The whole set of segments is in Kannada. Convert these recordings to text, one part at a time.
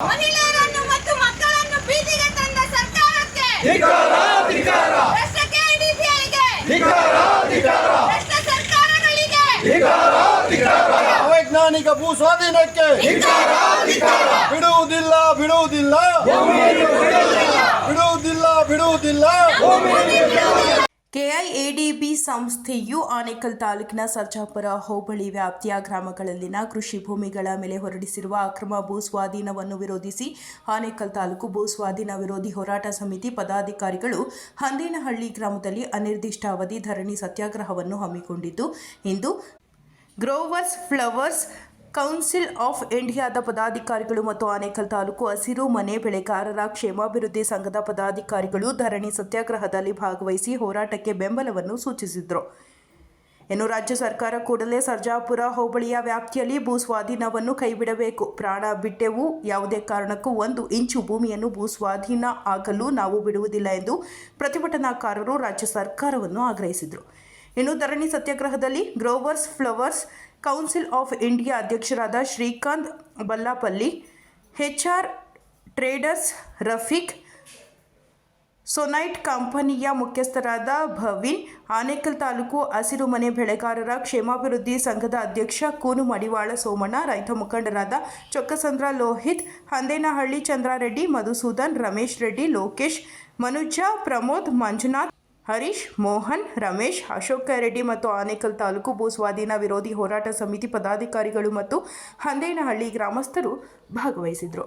ಮಹಿಳೆಯರನ್ನು ಮತ್ತು ಮಕ್ಕಳನ್ನು ಬೀದಿಗೆ ತಂದ ಸರ್ಕಾರಕ್ಕೆ ಧಿಕಾರ ಧಿಕಾರ. ಭ್ರಷ್ಟ ಕೆಡಿಪಿಐಗೆ ಧಿಕಾರ ಧಿಕಾರ. ಭ್ರಷ್ಟ ಸರ್ಕಾರಗಳಿಗೆ ಧಿಕಾರ ಧಿಕಾರ. ಅವೈಜ್ಞಾನಿಕ ಭೂ ಸ್ವಾಧೀನಕ್ಕೆ ಧಿಕಾರ ಧಿಕಾರ. ಬಿಡುವುದಿಲ್ಲ ಬಿಡುವುದಿಲ್ಲ. ಬಿಡುವುದಿಲ್ಲ. ಬಿಡುವುದಿಲ್ಲ. ಕೆಐಎಡಿಬಿ ಸಂಸ್ಥೆಯು ಆನೇಕಲ್ ತಾಲೂಕಿನ ಸರ್ಜಾಪುರ ಹೋಬಳಿ ವ್ಯಾಪ್ತಿಯ ಗ್ರಾಮಗಳಲ್ಲಿನ ಕೃಷಿ ಭೂಮಿಗಳ ಮೇಲೆ ಹೊರಡಿಸಿರುವ ಅಕ್ರಮ ಭೂ ಸ್ವಾಧೀನವನ್ನು ವಿರೋಧಿಸಿ ಆನೇಕಲ್ ತಾಲೂಕು ಭೂ ಸ್ವಾಧೀನ ವಿರೋಧಿ ಹೋರಾಟ ಸಮಿತಿ ಪದಾಧಿಕಾರಿಗಳು ಹಂದೇನಹಳ್ಳಿ ಗ್ರಾಮದಲ್ಲಿ ಅನಿರ್ದಿಷ್ಟಾವಧಿ ಧರಣಿ ಸತ್ಯಾಗ್ರಹವನ್ನು ಹಮ್ಮಿಕೊಂಡಿದ್ದು. ಇಂದು ಗ್ರೋವರ್ಸ್ ಫ್ಲವರ್ಸ್ ಕೌನ್ಸಿಲ್ ಆಫ್ ಇಂಡಿಯಾದ ಪದಾಧಿಕಾರಿಗಳು ಮತ್ತು ಆನೇಕಲ್ ತಾಲೂಕು ಹಸಿರು ಮನೆ ಬೆಳೆಗಾರರ ಕ್ಷೇಮಾಭಿವೃದ್ಧಿ ಸಂಘದ ಪದಾಧಿಕಾರಿಗಳು ಧರಣಿ ಸತ್ಯಾಗ್ರಹದಲ್ಲಿ ಭಾಗವಹಿಸಿ ಹೋರಾಟಕ್ಕೆ ಬೆಂಬಲವನ್ನು ಸೂಚಿಸಿದರು. ಇನ್ನು ರಾಜ್ಯ ಸರ್ಕಾರ ಕೂಡಲೇ ಸರ್ಜಾಪುರ ಹೋಬಳಿಯ ವ್ಯಾಪ್ತಿಯಲ್ಲಿ ಭೂಸ್ವಾಧೀನವನ್ನು ಕೈಬಿಡಬೇಕು. ಪ್ರಾಣ ಬಿಟ್ಟೆವು. ಯಾವುದೇ ಕಾರಣಕ್ಕೂ ಒಂದು ಇಂಚು ಭೂಮಿಯನ್ನು ಭೂಸ್ವಾಧೀನ ಆಗಲು ನಾವು ಬಿಡುವುದಿಲ್ಲ ಎಂದು ಪ್ರತಿಭಟನಾಕಾರರು ರಾಜ್ಯ ಸರ್ಕಾರವನ್ನು ಆಗ್ರಹಿಸಿದರು. ಇನ್ನು ಧರಣಿ ಸತ್ಯಾಗ್ರಹದಲ್ಲಿ growers, flowers council of India ಅಧ್ಯಕ್ಷರಾದ Srikanth Ballapalli H R traders Rafiq, Sonite ಕಂಪನಿಯ ಮುಖ್ಯಸ್ಥರಾದ ಭವಿನ್, ಆನೇಕಲ್ ತಾಲೂಕು ಹಸಿರು ಮನೆ ಬೆಳೆಗಾರರ ಕ್ಷೇಮಾಭಿವೃದ್ಧಿ ಸಂಘದ ಅಧ್ಯಕ್ಷ ಕೂನು ಮಡಿವಾಳ ಸೋಮಣ್ಣ, ರೈತ ಮುಖಂಡರಾದ ಚೊಕ್ಕಸಂದ್ರ ಲೋಹಿತ್, ಹಂದೇನಹಳ್ಳಿ ಚಂದ್ರಾರೆಡ್ಡಿ, ಮಧುಸೂದನ್, ರಮೇಶ್ ರೆಡ್ಡಿ, ಲೋಕೇಶ್, ಮನುಜ ಪ್ರಮೋದ್, ಮಂಜುನಾಥ್ ಹರೀಶ್, ಮೋಹನ್, ರಮೇಶ್, ಅಶೋಕ ರೆಡ್ಡಿ ಮತ್ತು ಆನೇಕಲ್ ತಾಲೂಕು ಭೂ ಸ್ವಾಧೀನ ವಿರೋಧಿ ಹೋರಾಟ ಸಮಿತಿ ಪದಾಧಿಕಾರಿಗಳು ಮತ್ತು ಹಂದೇನಹಳ್ಳಿ ಗ್ರಾಮಸ್ಥರು ಭಾಗವಹಿಸಿದರು.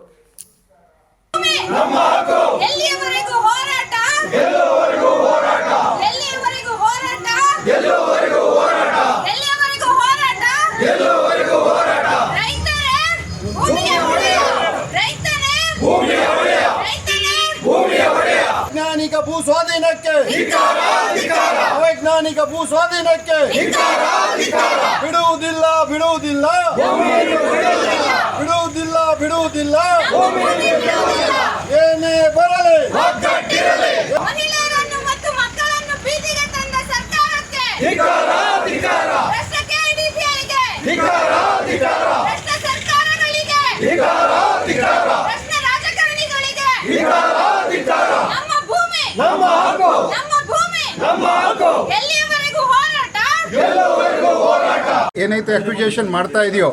ಎಲ್ಲಿಯವರೆಗೂ ಹೋರಾಟ? ಎಲ್ಲಿಯವರೆಗೂ ಹೋರಾಟ? ಎಲ್ಲಿಯವರೆಗೂ ಹೋರಾಟ ರೈತರೇ ಭೂಮಿಯ ಒಡೆಯ ರೈತರೇ ರೈತರೇ ಅವೈಜ್ಞಾನಿಕ ಭೂ ಸ್ವಾಧೀನಕ್ಕೆ ಅವೈಜ್ಞಾನಿಕ ಭೂ ಸ್ವಾಧೀನಕ್ಕೆ ಬಿಡುವುದಿಲ್ಲ ಬಿಡುವುದಿಲ್ಲ. ಬಿಡುವುದಿಲ್ಲ ಬಿಡುವುದಿಲ್ಲ. ಏನೇ ಬರಲಿ. ಮಹಿಳೆಯರನ್ನು ಮತ್ತು ಮಕ್ಕಳನ್ನು ಬೀದಿಗೆ ತಂದ ಸರ್ಕಾರಕ್ಕೆ. ಧಿಕಾರ ಧಿಕಾರ. ಧಿಕಾರ ಧಿಕಾರ ಭ್ರಷ್ಟ ಸರ್ಕಾರಗಳಿಗೆ ಧಿಕಾರ ಧಿಕಾರ ಭ್ರಷ್ಟ ರಾಜಕಾರಣಿಗಳಿಗೆ ಧಿಕಾರ ಧಿಕಾರ ನಮ್ಮ ಭೂಮಿ ನಮ್ಮ ಹಕ್ಕು ನಮ್ಮ ಭೂಮಿ. ನಮ್ಮ ಹಕ್ಕು. ಎಲ್ಲಿಯವರೆಗೂ ಹೋರಾಟ? ಎಲ್ಲವರೆಗೂ ಹೋರಾಟ? ಏನೈತೆ ಅಕ್ವಿಜೇಷನ್ ಮಾಡ್ತಾ ಇದೆಯೋ?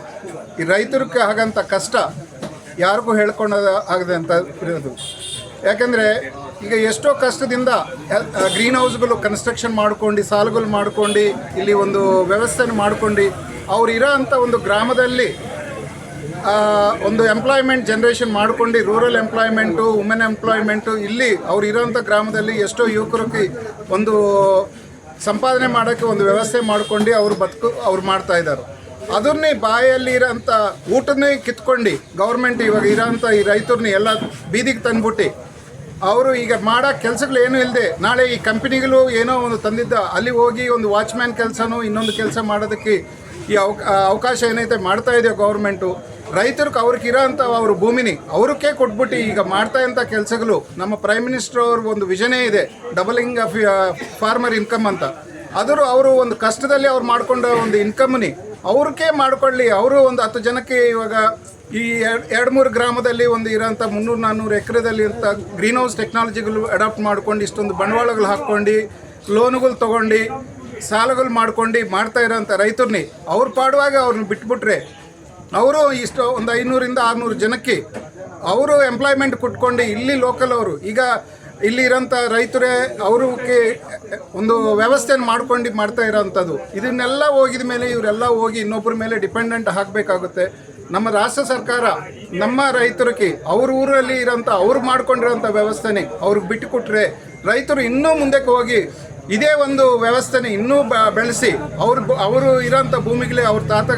ಈ ರೈತರಿಗೆ ಆಗಂತ ಕಷ್ಟ ಯಾರಿಗೂ ಹೇಳ್ಕೊಂಡ ಆಗದೆ ಅಂತ ಇರೋದು. ಯಾಕೆಂದರೆ ಈಗ ಎಷ್ಟೋ ಕಷ್ಟದಿಂದ ಗ್ರೀನ್ ಹೌಸ್ಗಳು ಕನ್ಸ್ಟ್ರಕ್ಷನ್ ಮಾಡ್ಕೊಂಡು ಸಾಲುಗಳು ಮಾಡ್ಕೊಂಡು ಇಲ್ಲಿ ಒಂದು ವ್ಯವಸ್ಥೆನ ಮಾಡ್ಕೊಂಡು ಅವ್ರು ಇರೋ ಅಂಥ ಒಂದು ಗ್ರಾಮದಲ್ಲಿ ಒಂದು ಎಂಪ್ಲಾಯ್ಮೆಂಟ್ ಜನ್ರೇಷನ್ ಮಾಡ್ಕೊಂಡು ರೂರಲ್ ಎಂಪ್ಲಾಯ್ಮೆಂಟು ವುಮೆನ್ ಎಂಪ್ಲಾಯ್ಮೆಂಟು ಇಲ್ಲಿ ಅವ್ರು ಇರೋಂಥ ಗ್ರಾಮದಲ್ಲಿ ಎಷ್ಟೋ ಯುವಕರಿಗೆ ಒಂದು ಸಂಪಾದನೆ ಮಾಡೋಕ್ಕೆ ಒಂದು ವ್ಯವಸ್ಥೆ ಮಾಡ್ಕೊಂಡು ಅವರು ಬದುಕು, ಅವ್ರು ಮಾಡ್ತಾ ಇದ್ದಾರೆ. ಅದನ್ನೇ ಬಾಯಲ್ಲಿ ಇರೋಂಥ ಊಟನೇ ಕಿತ್ಕೊಂಡು ಗೌರ್ಮೆಂಟ್ ಇವಾಗ ಇರೋಂಥ ಈ ರೈತರನ್ನ ಎಲ್ಲ ಬೀದಿಗೆ ತಂದ್ಬಿಟ್ಟು ಅವರು ಈಗ ಮಾಡೋ ಕೆಲಸಗಳು ಏನೂ ಇಲ್ಲದೆ ನಾಳೆ ಈ ಕಂಪನಿಗಳು ಏನೋ ಒಂದು ತಂದಿದ್ದ, ಅಲ್ಲಿ ಹೋಗಿ ಒಂದು ವಾಚ್ಮ್ಯಾನ್ ಕೆಲಸನೋ ಇನ್ನೊಂದು ಕೆಲಸ ಮಾಡೋದಕ್ಕೆ ಈ ಅವಕ ಅವಕಾಶ ಏನೈತೆ ಮಾಡ್ತಾ ಇದೆಯೋ ಗೌರ್ಮೆಂಟು ರೈತರಿಗೆ ಅವ್ರಿಗೆ ಇರೋಂಥ ಅವ್ರ ಭೂಮಿನಿ, ಅವ್ರಕ್ಕೆ ಕೊಟ್ಬಿಟ್ಟು ಈಗ ಮಾಡ್ತಾ ಇಂಥ ಕೆಲಸಗಳು, ನಮ್ಮ ಪ್ರೈಮ್ ಮಿನಿಸ್ಟರ್ ಅವ್ರ ಒಂದು ವಿಷನೇ ಇದೆ ಡಬಲಿಂಗ್ ಆಫ್ ಫಾರ್ಮರ್ ಇನ್ಕಮ್ ಅಂತ. ಆದರೂ ಅವರು ಒಂದು ಕಷ್ಟದಲ್ಲಿ ಅವ್ರು ಮಾಡ್ಕೊಂಡ ಒಂದು ಇನ್ಕಮ್ನಿ ಅವ್ರಿಗೆ ಮಾಡ್ಕೊಳ್ಳಿ, ಅವರು ಒಂದು ಹತ್ತು ಜನಕ್ಕೆ ಇವಾಗ ಈ ಎರಡು ಮೂರು ಗ್ರಾಮದಲ್ಲಿ ಒಂದು ಇರೋಂಥ ಮುನ್ನೂರು ನಾನ್ನೂರು ಎಕರೆದಲ್ಲಿ ಇರ್ತ ಗ್ರೀನ್ ಹೌಸ್ ಟೆಕ್ನಾಲಜಿಗಳು ಅಡಾಪ್ಟ್ ಮಾಡ್ಕೊಂಡು ಇಷ್ಟೊಂದು ಬಂಡವಾಳಗಳು ಹಾಕ್ಕೊಂಡು ಲೋನುಗಳು ತೊಗೊಂಡು ಸಾಲಗಳು ಮಾಡ್ಕೊಂಡು ಮಾಡ್ತಾ ಇರೋಂಥ ರೈತರನ್ನೇ ಅವ್ರು ಪಾಡುವಾಗ ಅವ್ರನ್ನ ಬಿಟ್ಬಿಟ್ರೆ ಅವರು ಇಷ್ಟು ಒಂದು ಐನೂರಿಂದ ಆರುನೂರು ಜನಕ್ಕೆ ಅವರು ಎಂಪ್ಲಾಯ್ಮೆಂಟ್ ಕೊಟ್ಕೊಂಡು ಇಲ್ಲಿ ಲೋಕಲ್ ಅವರು, ಈಗ ಇಲ್ಲಿ ಇರೋಂಥ ರೈತರೇ ಅವ್ರಿಗೆ ಒಂದು ವ್ಯವಸ್ಥೆಯನ್ನು ಮಾಡ್ಕೊಂಡು ಮಾಡ್ತಾ ಇರೋವಂಥದ್ದು ಇದನ್ನೆಲ್ಲ ಹೋಗಿದ ಮೇಲೆ ಇವರೆಲ್ಲ ಹೋಗಿ ಇನ್ನೊಬ್ಬರ ಮೇಲೆ ಡಿಪೆಂಡೆಂಟ್ ಹಾಕಬೇಕಾಗುತ್ತೆ. ನಮ್ಮ ರಾಷ್ಟ್ರ ಸರ್ಕಾರ ನಮ್ಮ ರೈತರಿಗೆ ಅವ್ರ ಊರಲ್ಲಿ ಇರೋಂಥ ಅವ್ರು ಮಾಡ್ಕೊಂಡಿರೋಂಥ ವ್ಯವಸ್ಥೆನೇ ಅವ್ರಿಗೆ ಬಿಟ್ಟು ಕೊಟ್ರೆ ರೈತರು ಇನ್ನೂ ಮುಂದಕ್ಕೆ ಹೋಗಿ ಇದೇ ಒಂದು ವ್ಯವಸ್ಥೆನ ಇನ್ನೂ ಬೆಳೆಸಿ ಅವ್ರ ಅವರು ಇರೋಂಥ ಭೂಮಿಗಳೇ ಅವ್ರ ತಾತ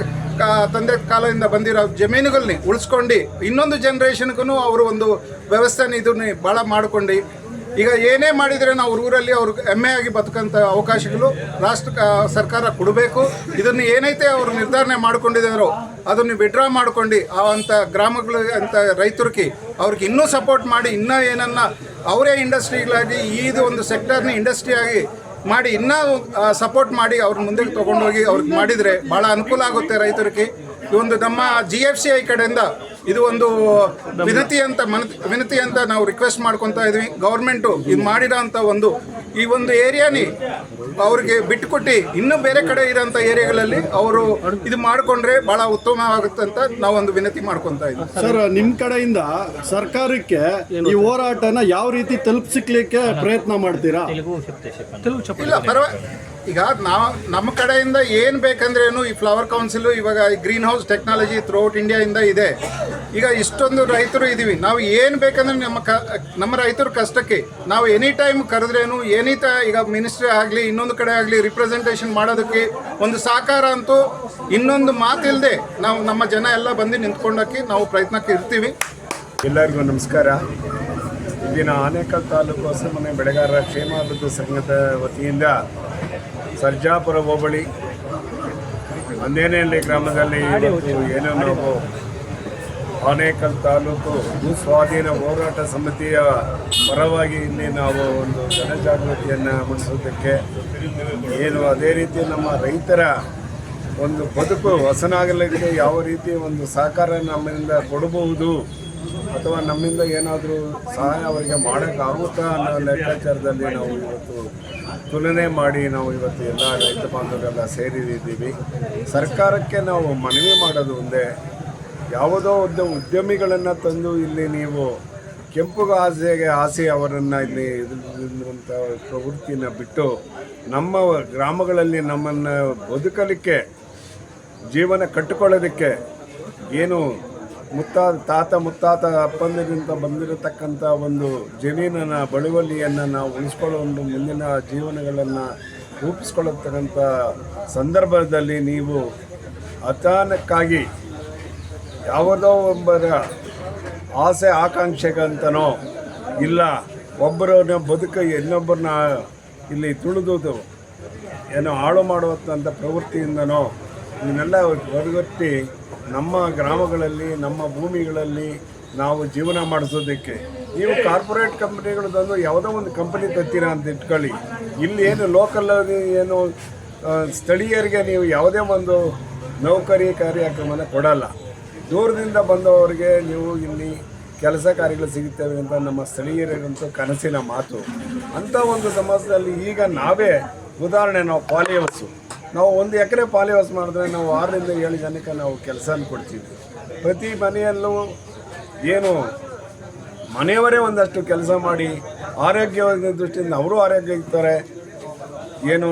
ತಂದೆ ಕಾಲದಿಂದ ಬಂದಿರೋ ಜಮೀನುಗಳನ್ನ ಉಳಿಸ್ಕೊಂಡು ಇನ್ನೊಂದು ಜನ್ರೇಷನ್ಗೂ ಅವರು ಒಂದು ವ್ಯವಸ್ಥೆನ ಇದನ್ನ ಭಾಳ ಮಾಡ್ಕೊಂಡು, ಈಗ ಏನೇ ಮಾಡಿದರೆ ನಾವು ಊರಲ್ಲಿ ಅವ್ರು ಹೆಮ್ಮೆಯಾಗಿ ಬದುಕಂಥ ಅವಕಾಶಗಳು ರಾಷ್ಟ್ರ ಸರ್ಕಾರ ಕೊಡಬೇಕು. ಇದನ್ನು ಏನೈತೆ ಅವರು ನಿರ್ಧಾರಣೆ ಮಾಡ್ಕೊಂಡಿದ್ದಾರೋ ಅದನ್ನು ವಿಡ್ರಾ ಮಾಡ್ಕೊಂಡು ಆ ಅಂಥ ಗ್ರಾಮಗಳಿಗೆ ಅಂತ ರೈತರಿಗೆ ಅವ್ರಿಗೆ ಇನ್ನೂ ಸಪೋರ್ಟ್ ಮಾಡಿ ಇನ್ನೂ ಏನನ್ನ ಅವರೇ ಇಂಡಸ್ಟ್ರಿಗಳಾಗಿ ಇದು ಒಂದು ಸೆಕ್ಟರ್ನ ಇಂಡಸ್ಟ್ರಿಯಾಗಿ ಮಾಡಿ ಇನ್ನೂ ಸಪೋರ್ಟ್ ಮಾಡಿ ಅವ್ರ ಮುಂದೆ ತೊಗೊಂಡೋಗಿ ಅವ್ರಿಗೆ ಮಾಡಿದರೆ ಭಾಳ ಅನುಕೂಲ ಆಗುತ್ತೆ ರೈತರಿಗೆ. ಈ ಒಂದು ನಮ್ಮ ಜಿ ಎಫ್ ಸಿ ಐ ಕಡೆಯಿಂದ ಇದು ಒಂದು ವಿನತಿ ಅಂತ ಮನ ವಿನತಿ ಅಂತ ನಾವು ರಿಕ್ವೆಸ್ಟ್ ಮಾಡ್ಕೊತಾ ಇದ್ವಿ. ಗೌರ್ಮೆಂಟು ಇದು ಮಾಡಿರೋ ಅಂತ ಒಂದು ಈ ಒಂದು ಏರಿಯಾನಿ ಅವ್ರಿಗೆ ಬಿಟ್ಟುಕೊಟ್ಟು ಇನ್ನೂ ಬೇರೆ ಕಡೆ ಇರೋಂಥ ಏರಿಯಾಗಳಲ್ಲಿ ಅವರು ಇದು ಮಾಡಿಕೊಂಡ್ರೆ ಭಾಳ ಉತ್ತಮವಾಗುತ್ತೆ ಅಂತ ನಾವೊಂದು ವಿನತಿ ಮಾಡ್ಕೊತಾ ಇದ್ವಿ. ಸರ್ ನಿಮ್ಮ ಕಡೆಯಿಂದ ಸರ್ಕಾರಕ್ಕೆ ಈ ಹೋರಾಟನ ಯಾವ ರೀತಿ ತಲುಪಿಸ್ಲಿಕ್ಕೆ ಪ್ರಯತ್ನ ಮಾಡ್ತೀರಾ? ಇಲ್ಲ ಪರವ ಈಗ ನಾವು ನಮ್ಮ ಕಡೆಯಿಂದ ಏನು ಬೇಕಂದ್ರೆ ಏನು ಈ ಫ್ಲವರ್ ಕೌನ್ಸಿಲ್ ಇವಾಗ ಗ್ರೀನ್ ಹೌಸ್ ಟೆಕ್ನಾಲಜಿ ಥ್ರೂಔಟ್ ಇಂಡಿಯಾಯಿಂದ ಇದೆ ಈಗ ಇಷ್ಟೊಂದು ರೈತರು ಇದ್ದೀವಿ ನಾವು ಏನು ಬೇಕಂದ್ರೆ ನಮ್ಮ ಕ ನಮ್ಮ ರೈತರ ಕಷ್ಟಕ್ಕೆ ನಾವು ಎನಿ ಟೈಮ್ ಕರೆದ್ರೇನು ಎನಿ ತ ಈಗ ಮಿನಿಸ್ಟ್ರಿ ಆಗಲಿ, ಇನ್ನೊಂದು ಕಡೆ ಆಗಲಿ ರಿಪ್ರೆಸೆಂಟೇಷನ್ ಮಾಡೋದಕ್ಕೆ ಒಂದು ಸಹಕಾರ ಅಂತೂ ಇನ್ನೊಂದು ಮಾತಿಲ್ಲದೆ ನಾವು ನಮ್ಮ ಜನ ಎಲ್ಲ ಬಂದು ನಿಂತ್ಕೊಂಡಕ್ಕೆ ನಾವು ಪ್ರಯತ್ನಕ್ಕೆ ಇರ್ತೀವಿ. ಎಲ್ಲರಿಗೂ ನಮಸ್ಕಾರ. ಇಲ್ಲಿನ ಆನೇಕಲ್ ತಾಲೂಕು ಹಸಿರುಮನೆ ಬೆಳೆಗಾರರ ಕ್ಷೇಮಾಭಿವೃದ್ಧಿ ಸಂಘದ ವತಿಯಿಂದ ಸರ್ಜಾಪುರ ಹೋಬಳಿ ಅಂದೇನಹಳ್ಳಿ ಗ್ರಾಮದಲ್ಲಿ ಏನೋ ನಾವು ಆನೇಕಲ್ ತಾಲೂಕು ಸ್ವಾಧೀನ ಹೋರಾಟ ಸಮಿತಿಯ ಪರವಾಗಿ ಇಲ್ಲಿ ನಾವು ಒಂದು ಜನಜಾಗೃತಿಯನ್ನು ಮೂಡಿಸೋದಕ್ಕೆ ಏನು ಅದೇ ರೀತಿ ನಮ್ಮ ರೈತರ ಒಂದು ಬದುಕು ಹಸನಾಗಲಿಕ್ಕೆ ಯಾವ ರೀತಿ ಒಂದು ಸಹಕಾರ ನಮ್ಮಿಂದ ಕೊಡಬಹುದು ಅಥವಾ ನಮ್ಮಿಂದ ಏನಾದರೂ ಸಹಾಯ ಅವರಿಗೆ ಮಾಡೋಕ್ಕಾಗುತ್ತಾ ಅನ್ನೋ ಲೆಕ್ಕಾಚಾರದಲ್ಲಿ ನಾವು ಇವತ್ತು ತುಲನೆ ಮಾಡಿ ನಾವು ಇವತ್ತು ಎಲ್ಲ ರೈತ ಬಾಂಧವರೆಲ್ಲ ಸೇರಿದ್ದೀವಿ ಸರ್ಕಾರಕ್ಕೆ ನಾವು ಮನವಿ ಮಾಡೋದು ಒಂದೇ. ಯಾವುದೋ ಒಂದು ಉದ್ಯಮಿಗಳನ್ನು ತಂದು ಇಲ್ಲಿ ನೀವು ಕೆಂಪು ಆಸೆಗೆ ಆಸೆ ಅವರನ್ನು ಇಲ್ಲಿ ಇರುವಂಥ ಪ್ರವೃತ್ತಿನ ಬಿಟ್ಟು ನಮ್ಮ ಗ್ರಾಮಗಳಲ್ಲಿ ನಮ್ಮನ್ನು ಬದುಕಲಿಕ್ಕೆ, ಜೀವನ ಕಟ್ಟಿಕೊಳ್ಳೋದಕ್ಕೆ ಏನು ಮುತ್ತಾತ ತಾತ ಮುತ್ತಾತ ಅಪ್ಪಂದಿರಿಂದ ಬಂದಿರತಕ್ಕಂಥ ಒಂದು ಜಮೀನನ್ನು, ಬಳುವಳಿಯನ್ನು ನಾವು ಉಳಿಸ್ಕೊಳ್ಳೋ ಒಂದು ಮುಂದಿನ ಜೀವನಗಳನ್ನು ರೂಪಿಸ್ಕೊಳ್ಳತಕ್ಕಂಥ ಸಂದರ್ಭದಲ್ಲಿ ನೀವು ಅಚಾನಕ್ಕಾಗಿ ಯಾವುದೋ ಒಬ್ಬರ ಆಸೆ, ಆಕಾಂಕ್ಷೆಗಂತನೋ ಇಲ್ಲ, ಒಬ್ಬರನ್ನ ಬದುಕು ಇನ್ನೊಬ್ಬರನ್ನ ಇಲ್ಲಿ ತುಳಿದು ಏನೋ ಹಾಳು ಮಾಡುವಂಥ ಪ್ರವೃತ್ತಿಯಿಂದನೋ ಇವನ್ನೆಲ್ಲ ಹೊರಗಟ್ಟಿ ನಮ್ಮ ಗ್ರಾಮಗಳಲ್ಲಿ, ನಮ್ಮ ಭೂಮಿಗಳಲ್ಲಿ ನಾವು ಜೀವನ ಮಾಡಿಸೋದಕ್ಕೆ ನೀವು ಕಾರ್ಪೊರೇಟ್ ಕಂಪ್ನಿಗಳು ತಂದು ಯಾವುದೋ ಒಂದು ಕಂಪನಿ ತತ್ತೀರಾ ಅಂತ ಇಟ್ಕೊಳ್ಳಿ. ಇಲ್ಲಿ ಏನು ಲೋಕಲ್ ಏನು ಸ್ಥಳೀಯರಿಗೆ ನೀವು ಯಾವುದೇ ಒಂದು ನೌಕರಿ ಕಾರ್ಯಕ್ರಮನ ಕೊಡಲ್ಲ. ದೂರದಿಂದ ಬಂದವರಿಗೆ ನೀವು ಇಲ್ಲಿ ಕೆಲಸ ಕಾರ್ಯಗಳು ಸಿಗುತ್ತವೆ ಅಂತ ನಮ್ಮ ಸ್ಥಳೀಯರಿಗಂತೂ ಕನಸಿನ ಮಾತು. ಅಂಥ ಒಂದು ಸಮಾಜದಲ್ಲಿ ಈಗ ನಾವೇ, ಉದಾಹರಣೆ, ನಾವು ಪಾಲಿಹೌಸು ನಾವು ಒಂದು ಎಕರೆ ಪಾಲಿಹೌಸ್ ಮಾಡಿದ್ರೆ ನಾವು ಆರರಿಂದ ಏಳು ಜನಕ್ಕೆ ನಾವು ಕೆಲಸನ ಕೊಡ್ತೀವಿ. ಪ್ರತಿ ಮನೆಯಲ್ಲೂ ಏನು ಮನೆಯವರೇ ಒಂದಷ್ಟು ಕೆಲಸ ಮಾಡಿ ಆರೋಗ್ಯವಾದ ದೃಷ್ಟಿಯಿಂದ ಅವರು ಆರೋಗ್ಯ ಇರ್ತಾರೆ. ಏನು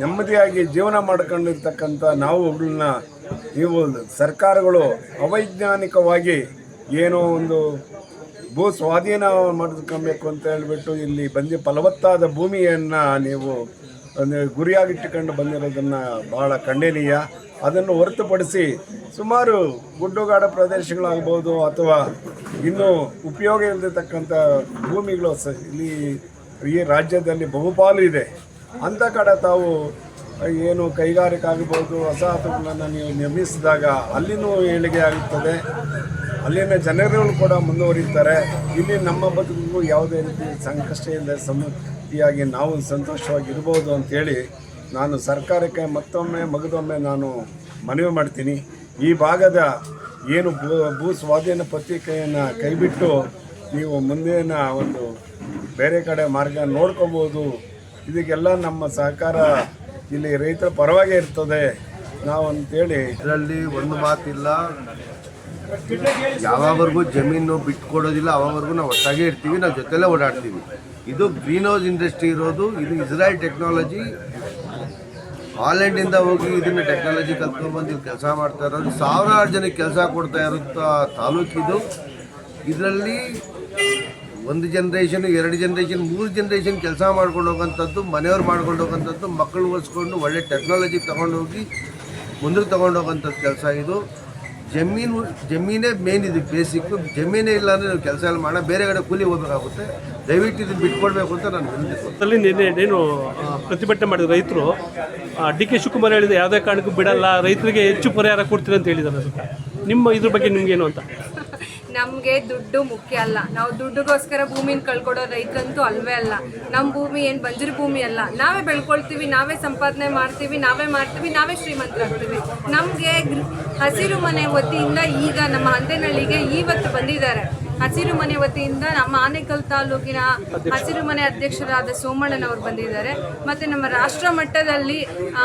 ನೆಮ್ಮದಿಯಾಗಿ ಜೀವನ ಮಾಡ್ಕೊಂಡಿರ್ತಕ್ಕಂಥ ನಾವು ಒಬ್ಬಳನ್ನ ನೀವು ಸರ್ಕಾರಗಳು ಅವೈಜ್ಞಾನಿಕವಾಗಿ ಏನೋ ಒಂದು ಭೂ ಸ್ವಾಧೀನ ಮಾಡಿಸ್ಕೊಬೇಕು ಅಂತ ಹೇಳ್ಬಿಟ್ಟು ಇಲ್ಲಿ ಬಂದು ಫಲವತ್ತಾದ ಭೂಮಿಯನ್ನು ನೀವು ಗುರಿಯಾಗಿಟ್ಟುಕೊಂಡು ಬಂದಿರೋದನ್ನು ಬಹಳ ಖಂಡನೀಯ. ಅದನ್ನು ಹೊರತುಪಡಿಸಿ ಸುಮಾರು ಗುಡ್ಡುಗಾಡ ಪ್ರದೇಶಗಳಾಗ್ಬೋದು ಅಥವಾ ಇನ್ನೂ ಉಪಯೋಗ ಇಲ್ಲದಿರ್ತಕ್ಕಂಥ ಭೂಮಿಗಳು ಸ ಇಲ್ಲಿ ಈ ರಾಜ್ಯದಲ್ಲಿ ಬಹುಪಾಲು ಇದೆ. ಅಂಥ ಕಡೆ ತಾವು ಏನು ಕೈಗಾರಿಕೆ ಆಗ್ಬೋದು ವಸಾಹತುಗಳನ್ನು ನೀವು ನಿರ್ಮಿಸಿದಾಗ ಅಲ್ಲಿನೂ ಏಳಿಗೆ ಆಗುತ್ತದೆ. ಅಲ್ಲಿನ ಜನರುಗಳು ಕೂಡ ಮುಂದುವರಿತಾರೆ ಇಲ್ಲಿ ನಮ್ಮ ಬದುಕಿಗೂ ಯಾವುದೇ ರೀತಿ ಸಂಕಷ್ಟ ಇಲ್ಲದೆ ಸಮೃದ್ಧಿಯಾಗಿ ನಾವು ಸಂತೋಷವಾಗಿ ಇರ್ಬೋದು ಅಂತೇಳಿ ನಾನು ಸರ್ಕಾರಕ್ಕೆ ಮತ್ತೊಮ್ಮೆ ಮಗದೊಮ್ಮೆ ನಾನು ಮನವಿ ಮಾಡ್ತೀನಿ. ಈ ಭಾಗದ ಏನು ಭೂ ಭೂ ಸ್ವಾಧೀನ ಪತ್ರಿಕೆಯನ್ನು ಕೈಬಿಟ್ಟು ನೀವು ಮುಂದಿನ ಒಂದು ಬೇರೆ ಕಡೆ ಮಾರ್ಗ ನೋಡ್ಕೋಬೋದು. ಇದಕ್ಕೆಲ್ಲ ನಮ್ಮ ಸಹಕಾರ ಇಲ್ಲಿ ರೈತರ ಪರವಾಗಿ ಇರ್ತದೆ. ನಾವು ಅಂತೇಳಿ ಇದರಲ್ಲಿ ಒಂದು ಮಾತಿಲ್ಲ. ಯಾವಾಗವರೆಗೂ ಜಮೀನು ಬಿಟ್ಕೊಡೋದಿಲ್ಲ ಅವಾಗವರೆಗೂ ನಾವು ಒಟ್ಟಾಗೇ ಇರ್ತೀವಿ, ನಾವು ಜೊತೆಲೇ ಓಡಾಡ್ತೀವಿ. ಇದು ಗ್ರೀನ್ ಹೌಸ್ ಇಂಡಸ್ಟ್ರಿ ಇರೋದು, ಇದು ಇಸ್ರಾಯಲ್ ಟೆಕ್ನಾಲಜಿ. ಹಾಲೆಂಡಿಂದ ಹೋಗಿ ಇದನ್ನ ಟೆಕ್ನಾಲಜಿ ಕಲ್ತ್ಕೊಂಡ್ಬಂದು ಇಲ್ಲಿ ಕೆಲಸ ಮಾಡ್ತಾ ಇರೋದು. ಸಾವಿರಾರು ಜನಕ್ಕೆ ಕೆಲಸ ಕೊಡ್ತಾ ಇರುತ್ತ ತಾಲೂಕಿದು ಇದರಲ್ಲಿ ಒಂದು ಜನ್ರೇಷನ್ ಎರಡು ಜನ್ರೇಷನ್ ಮೂರು ಜನ್ರೇಷನ್ ಕೆಲಸ ಮಾಡ್ಕೊಂಡು ಹೋಗೋಂಥದ್ದು ಮನೆಯವ್ರು ಮಾಡ್ಕೊಂಡು ಹೋಗೋಂಥದ್ದು ಮಕ್ಕಳು ಓದಿಸ್ಕೊಂಡು ಒಳ್ಳೆ ಟೆಕ್ನಾಲಜಿ ತೊಗೊಂಡೋಗಿ ಮುಂದಕ್ಕೆ ತೊಗೊಂಡು ಹೋಗೋಂಥದ್ದು ಕೆಲಸ ಇದು. ಜಮೀನು, ಜಮೀನೇ ಮೇನ್ ಇದು ಬೇಸಿಕ್ಕು ಜಮೀನೇ ಇಲ್ಲ ಅಂದರೆ ಕೆಲಸ ಎಲ್ಲ ಮಾಡೋ, ಬೇರೆ ಕಡೆ ಕೂಲಿ ಹೋಗಬೇಕಾಗುತ್ತೆ. ದಯವಿಟ್ಟು ಇದನ್ನು ಬಿಟ್ಕೊಡ್ಬೇಕು ಅಂತ ನಾನು ಅಲ್ಲಿ ನಿನ್ನೆ ಏನು ಪ್ರತಿಭಟನೆ ಮಾಡಿದ ರೈತರು ಡಿ ಕೆ ಶಿವಕುಮಾರ್ ಹೇಳಿದ ಯಾವುದೇ ಕಾರಣಕ್ಕೂ ಬಿಡಲ್ಲ, ರೈತರಿಗೆ ಹೆಚ್ಚು ಪರಿಹಾರ ಕೊಡ್ತೀರಿ ಅಂತ ಹೇಳಿದ್ದಾರೆ ನಿಮ್ಮ ಇದ್ರ ಬಗ್ಗೆ ನಿಮ್ಗೇನು ಅಂತ? ನಮಗೆ ದುಡ್ಡು ಮುಖ್ಯ ಅಲ್ಲ. ನಾವು ದುಡ್ಡುಗೋಸ್ಕರ ಭೂಮಿನ ಕಳ್ಕೊಡೋ ರೈತರಂತೂ ಅಲ್ವೇ ಅಲ್ಲ. ನಮ್ಮ ಭೂಮಿ ಏನು ಬಂಜರು ಭೂಮಿ ಅಲ್ಲ. ನಾವೇ ಬೆಳ್ಕೊಳ್ತೀವಿ, ನಾವೇ ಸಂಪಾದನೆ ಮಾಡ್ತೀವಿ, ನಾವೇ ಮಾಡ್ತೀವಿ, ನಾವೇ ಶ್ರೀಮಂತರಾಗ್ತೀವಿ ನಮಗೆ ಹಸಿರು ಮನೆ ವತಿಯಿಂದ ಈಗ ನಮ್ಮ ಅಂದೇನಳ್ಳಿಗೆ ಇವತ್ತು ಬಂದಿದ್ದಾರೆ. ಹಸಿರು ಮನೆ ವತಿಯಿಂದ ನಮ್ಮ ಆನೇಕಲ್ ತಾಲೂಕಿನ ಹಸಿರು ಮನೆ ಅಧ್ಯಕ್ಷರಾದ ಸೋಮಣ್ಣನವರು ಬಂದಿದ್ದಾರೆ. ಮತ್ತು ನಮ್ಮ ರಾಷ್ಟ್ರ ಮಟ್ಟದಲ್ಲಿ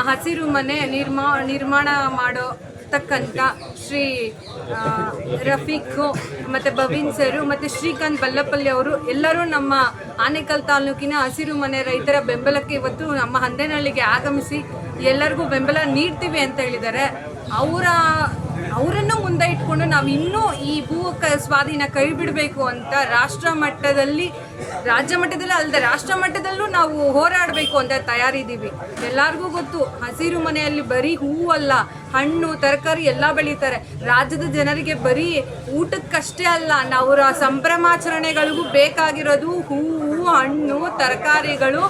ಹಸಿರು ಮನೆ ನಿರ್ಮಾ, ನಿರ್ಮಾಣ ಮಾಡೋ ತಕ್ಕಂಥ ಶ್ರೀ ರಫೀಕು, ಮತ್ತು ಬವೀನ್ ಸರು, ಮತ್ತು ಶ್ರೀಕಾಂತ್ ಬಲ್ಲಪಲ್ಲಿ ಅವರು ಎಲ್ಲರೂ ನಮ್ಮ ಆನೇಕಲ್ ತಾಲೂಕಿನ ಹಸಿರು ಮನೆ ರೈತರ ಬೆಂಬಲಕ್ಕೆ ಇವತ್ತು ನಮ್ಮ ಹಂದೇನಹಳ್ಳಿಗೆ ಆಗಮಿಸಿ ಎಲ್ಲರಿಗೂ ಬೆಂಬಲ ನೀಡ್ತೀವಿ ಅಂತ ಹೇಳಿದ್ದಾರೆ. ಅವರ, ಅವರನ್ನು ಮುಂದೆ ಇಟ್ಕೊಂಡು ನಾವು ಇನ್ನೂ ಈ ಭೂ ಸ್ವಾಧೀನ ಕೈ ಬಿಡಬೇಕು ಅಂತ ರಾಷ್ಟ್ರ ಮಟ್ಟದಲ್ಲಿ ರಾಜ್ಯ ಮಟ್ಟದಲ್ಲಿ ಅಲ್ಲದೆ ರಾಷ್ಟ್ರ ಮಟ್ಟದಲ್ಲೂ ನಾವು ಹೋರಾಡಬೇಕು ಅಂತ ತಯಾರಿದ್ದೀವಿ. ಎಲ್ಲರಿಗೂ ಗೊತ್ತು, ಹಸಿರು ಮನೆಯಲ್ಲಿ ಬರೀ ಹೂವಲ್ಲ, ಹಣ್ಣು, ತರಕಾರಿ ಎಲ್ಲ ಬೆಳೀತಾರೆ. ರಾಜ್ಯದ ಜನರಿಗೆ ಬರೀ ಊಟಕ್ಕಷ್ಟೇ ಅಲ್ಲ, ನಾವು ಸಂಭ್ರಮಾಚರಣೆಗಳಿಗೂ ಬೇಕಾಗಿರೋದು ಹೂವು, ಹಣ್ಣು, ತರಕಾರಿಗಳು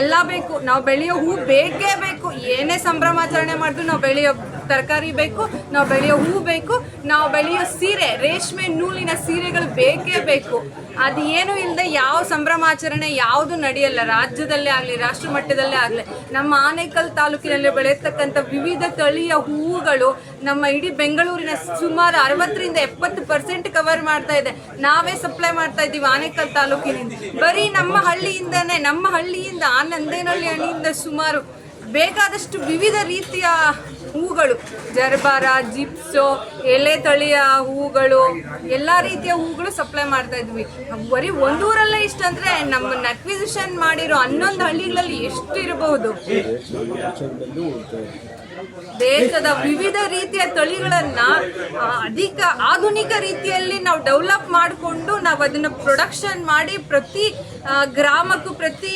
ಎಲ್ಲ ಬೇಕು. ನಾವು ಬೆಳೆಯೋ ಹೂ ಬೇಕೇ ಬೇಕು. ಏನೇ ಸಂಭ್ರಮಾಚರಣೆ ಮಾಡಿದ್ರು ನಾವು ಬೆಳೆಯೋ ತರಕಾರಿ ಬೇಕು, ನಾವು ಬೆಳೆಯೋ ಹೂ ಬೇಕು, ನಾವು ಬೆಳೆಯೋ ಸೀರೆ, ರೇಷ್ಮೆ ನೂಲಿನ ಸೀರೆಗಳು ಬೇಕೇ ಬೇಕು. ಅದು ಏನು ಇಲ್ಲದೆ ಯಾವ ಸಂಭ್ರಮಾಚರಣೆ ಯಾವುದು ನಡೆಯಲ್ಲ, ರಾಜ್ಯದಲ್ಲೇ ಆಗಲಿ, ರಾಷ್ಟ್ರ ಮಟ್ಟದಲ್ಲೇ ಆಗಲಿ, ನಮ್ಮ ಆನೇಕಲ್ ತಾಲೂಕಿನಲ್ಲಿ ಬೆಳೆಯತಕ್ಕಂಥ ವಿವಿಧ ತಳಿಯ ಹೂವುಗಳು ನಮ್ಮ ಇಡೀ ಬೆಂಗಳೂರಿನ ಸುಮಾರು ಅರವತ್ತರಿಂದ ಎಪ್ಪತ್ತು ಪರ್ಸೆಂಟ್ ಕವರ್ ಮಾಡ್ತಾ ಇದೆ. ನಾವೇ ಸಪ್ಲೈ ಮಾಡ್ತಾ ಇದ್ದೀವಿ ಆನೇಕಲ್ ತಾಲೂಕಿನಿಂದ. ಬರೀ ನಮ್ಮ ಹಳ್ಳಿಯಿಂದನೇ, ನಮ್ಮ ಹಳ್ಳಿಯಿಂದ ಆ ನಂದೇನಹಳ್ಳಿ ಹಳ್ಳಿಯಿಂದ ಸುಮಾರು ಬೇಕಾದಷ್ಟು ವಿವಿಧ ರೀತಿಯ ಹೂಗಳು, ಜರ್ಬಾರ, ಜಿಪ್ಸೋ, ಎಲೆ ತಳಿಯ ಹೂಗಳು, ಎಲ್ಲ ರೀತಿಯ ಹೂಗಳು ಸಪ್ಲೈ ಮಾಡ್ತಾ ಇದ್ವಿ. ಬರೀ ಒಂದೂರಲ್ಲೇ ಇಷ್ಟಂದ್ರೆ ನಮ್ಮನ್ನ ಅಕ್ವಿಸಿಷನ್ ಮಾಡಿರೋ ಹನ್ನೊಂದು ಹಳ್ಳಿಗಳಲ್ಲಿ ಎಷ್ಟು ಇರಬಹುದು ದೇಶದ ವಿವಿಧ ರೀತಿಯ ತಳಿಗಳನ್ನ ಅಧಿಕ ಆಧುನಿಕ ರೀತಿಯಲ್ಲಿ ನಾವು ಡೆವಲಪ್ ಮಾಡಿಕೊಂಡು ನಾವು ಅದನ್ನ ಪ್ರೊಡಕ್ಷನ್ ಮಾಡಿ ಪ್ರತಿ ಗ್ರಾಮಕ್ಕೂ ಪ್ರತಿ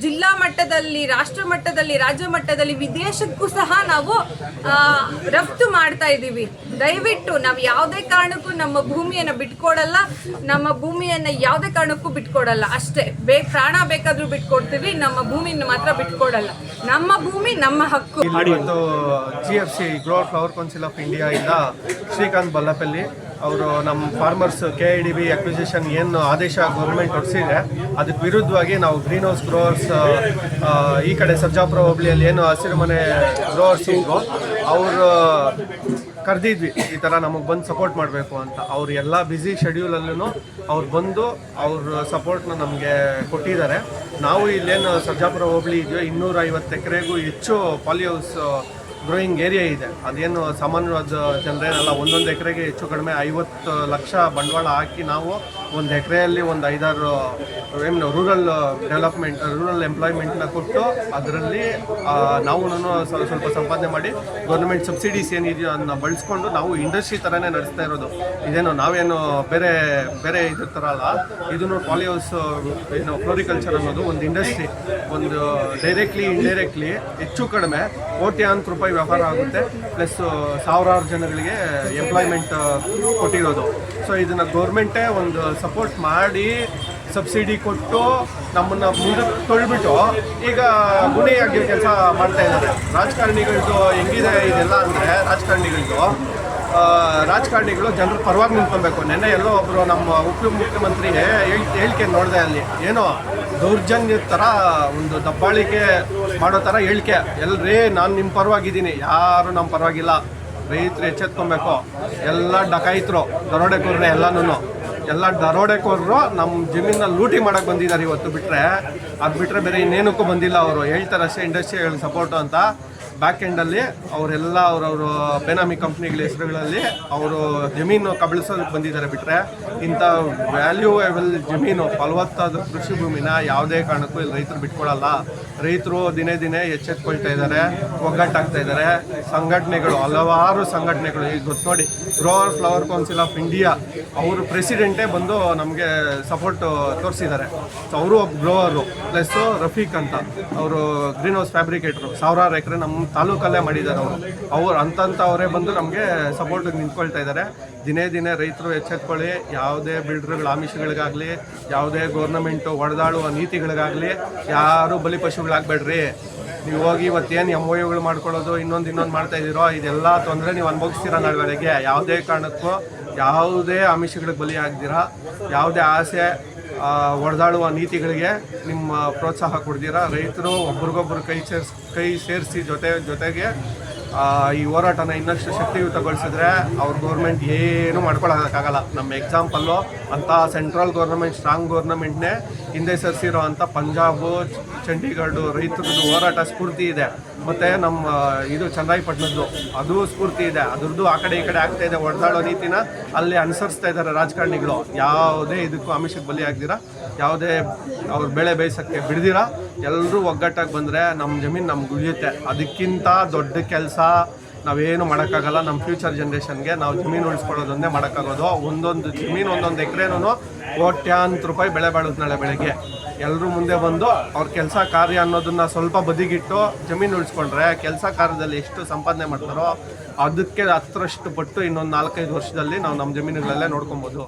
ಜಿಲ್ಲಾ ಮಟ್ಟದಲ್ಲಿ, ರಾಷ್ಟ್ರ ಮಟ್ಟದಲ್ಲಿ, ರಾಜ್ಯ ಮಟ್ಟದಲ್ಲಿ, ವಿದೇಶಕ್ಕೂ ಸಹ ನಾವು ರಫ್ತು ಮಾಡ್ತಾ ಇದ್ದೀವಿ ದಯವಿಟ್ಟು ನಾವು ಯಾವುದೇ ಕಾರಣಕ್ಕೂ ನಮ್ಮ ಭೂಮಿಯನ್ನು ಬಿಟ್ಕೊಡಲ್ಲ ನಮ್ಮ ಭೂಮಿಯನ್ನು ಯಾವುದೇ ಕಾರಣಕ್ಕೂ ಬಿಟ್ಕೊಡಲ್ಲ. ಅಷ್ಟೇ ಬೇ ಪ್ರಾಣ ಬೇಕಾದರೂ ಬಿಟ್ಕೊಡ್ತೀವಿ ನಮ್ಮ ಭೂಮಿನ ಮಾತ್ರ ಬಿಟ್ಕೊಡಲ್ಲ. ನಮ್ಮ ಭೂಮಿ ನಮ್ಮ ಹಕ್ಕು. ಇವತ್ತು G F C grow flower council of India ಇಂದ ಶ್ರೀಕಾಂತ್ ಬಲ್ಲಪಲ್ಲಿ ಅವರು ನಮ್ಮ farmers K I D B acquisition ಏನು ಆದೇಶ ಗೌರ್ಮೆಂಟ್ ಹೊರಡಿಸಿದೆ ಅದಕ್ಕೆ ವಿರುದ್ಧವಾಗಿ ನಾವು ಗ್ರೀನ್ ಹೌಸ್ ಗ್ರೋವರ್ಸ್ ಈ ಕಡೆ ಸರ್ಜಾಪುರ ಹೋಬಳಿಯಲ್ಲಿ ಏನು ಹಸಿರು ಮನೆ ಗ್ರೋವರ್ಸ್ ಇದ್ವು ಅವರು ಕರೆದಿದ್ವಿ, ಈ ಥರ ನಮಗೆ ಬಂದು ಸಪೋರ್ಟ್ ಮಾಡಬೇಕು ಅಂತ. ಅವ್ರು ಎಲ್ಲ ಬ್ಯುಸಿ ಶೆಡ್ಯೂಲಲ್ಲೂ ಅವ್ರು ಬಂದು ಅವ್ರ ಸಪೋರ್ಟ್ನ ನಮಗೆ ಕೊಟ್ಟಿದ್ದಾರೆ. ನಾವು ಇಲ್ಲೇನು ಸರ್ಜಾಪುರ ಹೋಬಳಿ ಇದೆಯೋ ಇನ್ನೂರ ಐವತ್ತು ಎಕರೆಗೂ ಹೆಚ್ಚು ಪಾಲಿಹೌಸ್ ಗ್ರೋಯಿಂಗ್ ಏರಿಯಾ ಇದೆ. ಅದೇನು ಸಾಮಾನ್ಯವಾದ ಜನರೇನಲ್ಲ, ಒಂದೊಂದು ಎಕರೆಗೆ ಹೆಚ್ಚು ಕಡಿಮೆ ಐವತ್ತು ಲಕ್ಷ ಬಂಡವಾಳ ಹಾಕಿ ನಾವು ಒಂದು ಎಕರೆಯಲ್ಲಿ ಒಂದು ಐದಾರು ಏನು ರೂರಲ್ ಡೆವಲಪ್ಮೆಂಟ್ ರೂರಲ್ ಎಂಪ್ಲಾಯ್ಮೆಂಟ್ನ ಕೊಟ್ಟು ಅದರಲ್ಲಿ ನಾವು ಸ್ವಲ್ಪ ಸಂಪಾದನೆ ಮಾಡಿ ಗೌರ್ಮೆಂಟ್ ಸಬ್ಸಿಡೀಸ್ ಏನಿದೆಯೋ ಅದನ್ನ ಬಳಸ್ಕೊಂಡು ನಾವು ಇಂಡಸ್ಟ್ರಿ ಥರನೇ ನಡೆಸ್ತಾ ಇರೋದು. ಇದೇನು ನಾವೇನು ಬೇರೆ ಬೇರೆ ಇದ್ರ ಥರ ಅಲ್ಲ. ಇದನ್ನು ಪಾಲಿಹೌಸ್ ಏನು ಫ್ಲೋರಿಕಲ್ಚರ್ ಅನ್ನೋದು ಒಂದು ಇಂಡಸ್ಟ್ರಿ ಒಂದು ಡೈರೆಕ್ಟ್ಲಿ ಇಂಡೈರೆಕ್ಟ್ಲಿ ಹೆಚ್ಚು ಕಡಿಮೆ ಕೋಟ್ಯಾಂತರ ರೂಪಾಯಿ ವ್ಯವಹಾರ ಆಗುತ್ತೆ. ಪ್ಲಸ್ ಸಾವಿರಾರು ಜನಗಳಿಗೆ ಎಂಪ್ಲಾಯ್ಮೆಂಟ್ ಕೊಟ್ಟಿರೋದು. ಸೊ ಇದನ್ನು ಗೌರ್ಮೆಂಟೇ ಒಂದು ಸಪೋರ್ಟ್ ಮಾಡಿ ಸಬ್ಸಿಡಿ ಕೊಟ್ಟು ನಮ್ಮನ್ನು ಮುಂದೆ ತೊಳ್ಬಿಟ್ಟು ಈಗ ಗುಣಿಯಾಗಿ ಕೆಲಸ ಮಾಡ್ತಾ ಇದ್ದಾರೆ. ರಾಜಕಾರಣಿಗಳದ್ದು ಹೆಂಗಿದೆ ಇದೆಲ್ಲ ಅಂದರೆ ರಾಜಕಾರಣಿಗಳದ್ದು ರಾಜಕಾರಣಿಗಳು ಜನರ ಪರವಾಗಿ ನಿಂತ್ಕೊಬೇಕು ನೆನ್ನೆ ಎಲ್ಲೋ ಒಬ್ಬರು ನಮ್ಮ ಉಪ ಮುಖ್ಯಮಂತ್ರಿ ಹೇಳ್ಕೆ ನೋಡಿದೆ ಅಲ್ಲಿ, ಏನೋ ದೌರ್ಜನ್ಯ ಥರ ಒಂದು ದಬ್ಬಾಳಿಕೆ ಮಾಡೋ ಥರ ಹೇಳಿಕೆ. ಎಲ್ರೇ ನಾನು ನಿಮ್ಮ ಪರವಾಗಿದ್ದೀನಿ, ಯಾರು ನಮ್ಮ ಪರವಾಗಿಲ್ಲ. ರೈತರು ಎಚ್ಚೆತ್ಕೊಬೇಕು ಎಲ್ಲ ಡಕಾಯಿತರು ದರೋಡೆಕೋರ್ರೆ ಎಲ್ಲನೂ ಎಲ್ಲ ದರೋಡೆಕೋರರು ನಮ್ಮ ಜಮೀನಲ್ಲಿ ಲೂಟಿ ಮಾಡಕ್ಕೆ ಬಂದಿದ್ದಾರೆ ಇವತ್ತು ಬಿಟ್ಟರೆ ಅದು ಬಿಟ್ಟರೆ ಬೇರೆ ಇನ್ನೇನಕ್ಕೂ ಬಂದಿಲ್ಲ ಅವರು. ಹೇಳ್ತಾರೆ ಅಷ್ಟೇ ಇಂಡಸ್ಟ್ರಿಗಳಿಗೆ ಸಪೋರ್ಟು ಅಂತ. ಬ್ಯಾಕ್ ಎಂಡಲ್ಲಿ ಅವರೆಲ್ಲ ಅವರವರು ಬೇನಾಮಿ ಕಂಪ್ನಿಗಳ ಹೆಸರುಗಳಲ್ಲಿ ಅವರು ಜಮೀನು ಕಬಳಿಸೋದಕ್ಕೆ ಬಂದಿದ್ದಾರೆ ಬಿಟ್ಟರೆ ಇಂಥ ವ್ಯಾಲ್ಯೂಯಬಲ್ ಜಮೀನು, ಫಲವತ್ತಾದ ಕೃಷಿ ಭೂಮಿನ ಯಾವುದೇ ಕಾರಣಕ್ಕೂ ಇಲ್ಲಿ ರೈತರು ಬಿಟ್ಕೊಡಲ್ಲ ರೈತರು ದಿನೇ ದಿನೇ ಎಚ್ಚೆತ್ಕೊಳ್ತಾ ಇದ್ದಾರೆ, ಒಗ್ಗಟ್ಟಾಗ್ತಾ ಇದ್ದಾರೆ. ಸಂಘಟನೆಗಳು, ಹಲವಾರು ಸಂಘಟನೆಗಳು, ಈಗ ಗೊತ್ತು ನೋಡಿ grower flower council of India ಅವರು ಪ್ರೆಸಿಡೆಂಟೇ ಬಂದು ನಮಗೆ ಸಪೋರ್ಟ್ ತೋರಿಸಿದ್ದಾರೆ. ಅವರು ಒಬ್ಬ ಗ್ರೋವರು ಪ್ಲಸ್ಸು ರಫೀಕ್ ಅಂತ, ಅವರು ಗ್ರೀನ್ ಹೌಸ್ ಫ್ಯಾಬ್ರಿಕೇಟ್ರು ಸಾವಿರಾರು ಎಕರೆ ನಮ್ಮ ತಾಲೂಕಲ್ಲೇ ಮಾಡಿದ್ದಾರೆ ಅವರು. ಅವ್ರು ಅಂತಂಥವರೇ ಬಂದು ನಮಗೆ ಸಪೋರ್ಟಿಗೆ ನಿಂತ್ಕೊಳ್ತಾ ಇದ್ದಾರೆ. ದಿನೇ ದಿನೇ ರೈತರು ಎಚ್ಚೆತ್ಕೊಳ್ಳಿ. ಯಾವುದೇ ಬಿಲ್ಡರ್ಗಳ ಆಮಿಷಗಳಿಗಾಗಲಿ, ಯಾವುದೇ ಗೌರ್ನಮೆಂಟು ಹೊಡೆದಾಡುವ ನೀತಿಗಳಿಗಾಗಲಿ, ಯಾರೂ ಬಲಿಪಶುಗಳಾಗಬೇಡ್ರಿ ನೀವು ಹೋಗಿ ಇವತ್ತೇನು ಎಂ ಒ ಯುಗಳು ಮಾಡ್ಕೊಳ್ಳೋದು, ಇನ್ನೊಂದು ಇನ್ನೊಂದು ಮಾಡ್ತಾ ಇದ್ದೀರೋ ಇದೆಲ್ಲ ತೊಂದರೆ ನೀವು ಅನುಭವಿಸ್ತೀರ ನಾಳೆಗೆ ಯಾವುದೇ ಕಾರಣಕ್ಕೂ ಯಾವುದೇ ಆಮಿಷಗಳಿಗೆ ಬಲಿಯಾಗ್ದಿರಾ. ಯಾವುದೇ ಆಸೆ ಒಡೆದಾಡುವ ನೀತಿಗಳಿಗೆ ನಿಮ್ಮ ಪ್ರೋತ್ಸಾಹ ಕೊಡ್ತೀರಾ? ರೈತರು ಒಬ್ರಿಗೊಬ್ರು ಕೈ ಸೇರ್ಸ್, ಕೈ ಸೇರಿಸಿ ಜೊತೆ, ಜೊತೆಗೆ ಈ ಹೋರಾಟನ ಇನ್ನಷ್ಟು ಶಕ್ತಿಯುತಗೊಳಿಸಿದ್ರೆ ಅವ್ರ ಗೌರ್ಮೆಂಟ್ ಏನು ಮಾಡ್ಕೊಳ್ಳೋಕ್ಕಾಗಲ್ಲ ನಮ್ಮ ಎಕ್ಸಾಂಪಲ್ಲು ಅಂತ ಸೆಂಟ್ರಲ್ ಗೌರ್ಮೆಂಟ್ ಸ್ಟ್ರಾಂಗ್ ಗೌರ್ಮೆಂಟ್ನೇ ಹಿಂದೆ ಸರಿಸಿರೋ ಅಂಥ ಪಂಜಾಬು ಚಂಡೀಗಢ ರೈತರದ್ದು ಹೋರಾಟ ಸ್ಫೂರ್ತಿ ಇದೆ. ಮತ್ತು ನಮ್ಮ, ಇದು ಚಂದ್ರಾಯಪಟ್ಟಣದ್ದು ಅದು ಸ್ಫೂರ್ತಿ ಇದೆ. ಅದ್ರದ್ದು ಆ ಕಡೆ ಈ ಕಡೆ ಆಗ್ತಾ ಇದೆ, ಹೊಡೆದಾಡೋ ರೀತಿನ ಅಲ್ಲಿ ಅನುಸರಿಸ್ತಾ ಇದ್ದಾರೆ ರಾಜಕಾರಣಿಗಳು. ಯಾವುದೇ ಇದಕ್ಕೂ ಆಮಿಷಕ್ಕೆ ಬಲಿ ಆಗ್ದಿರ ಯಾವುದೇ ಅವ್ರ ಬೆಳೆ ಬೇಯಿಸೋಕ್ಕೆ ಬಿಡ್ದಿರ ಎಲ್ಲರೂ ಒಗ್ಗಟ್ಟಾಗಿ ಬಂದರೆ ನಮ್ಮ ಜಮೀನು ನಮ್ಗೆ ಉಳಿಯುತ್ತೆ. ಅದಕ್ಕಿಂತ ದೊಡ್ಡ ಕೆಲಸ ನಾವೇನು ಮಾಡೋಕ್ಕಾಗಲ್ಲ ನಮ್ಮ ಫ್ಯೂಚರ್ ಜನ್ರೇಷನ್ಗೆ ನಾವು ಜಮೀನು ಉಳಿಸ್ಕೊಳ್ಳೋದೊಂದೇ ಮಾಡೋಕ್ಕಾಗೋದು. ಒಂದೊಂದು ಜಮೀನು, ಒಂದೊಂದು ಎಕರೆನೂ ಕೋಟ್ಯಾಂತ ರೂಪಾಯಿ ಬೆಳೆ ಬಾಳುತ್ತೆ ನಾಳೆ ಬೆಳಗ್ಗೆ. ಎಲ್ಲರೂ ಮುಂದೆ ಬಂದು ಅವ್ರ ಕೆಲಸ ಕಾರ್ಯ ಅನ್ನೋದನ್ನ ಸ್ವಲ್ಪ ಬದಿಗಿಟ್ಟು ಜಮೀನು ಉಳಿಸ್ಕೊಂಡ್ರೆ ಕೆಲಸ ಕಾರ್ಯದಲ್ಲಿ ಎಷ್ಟು ಸಂಪಾದನೆ ಮಾಡ್ತಾರೋ ಅದಕ್ಕೆ ಹತ್ತರಷ್ಟು ಪಟ್ಟು ಇನ್ನೊಂದು ನಾಲ್ಕೈದು ವರ್ಷದಲ್ಲಿ ನಾವು ನಮ್ಮ ಜಮೀನುಗಳಲ್ಲೇ ನೋಡ್ಕೊಬೋದು.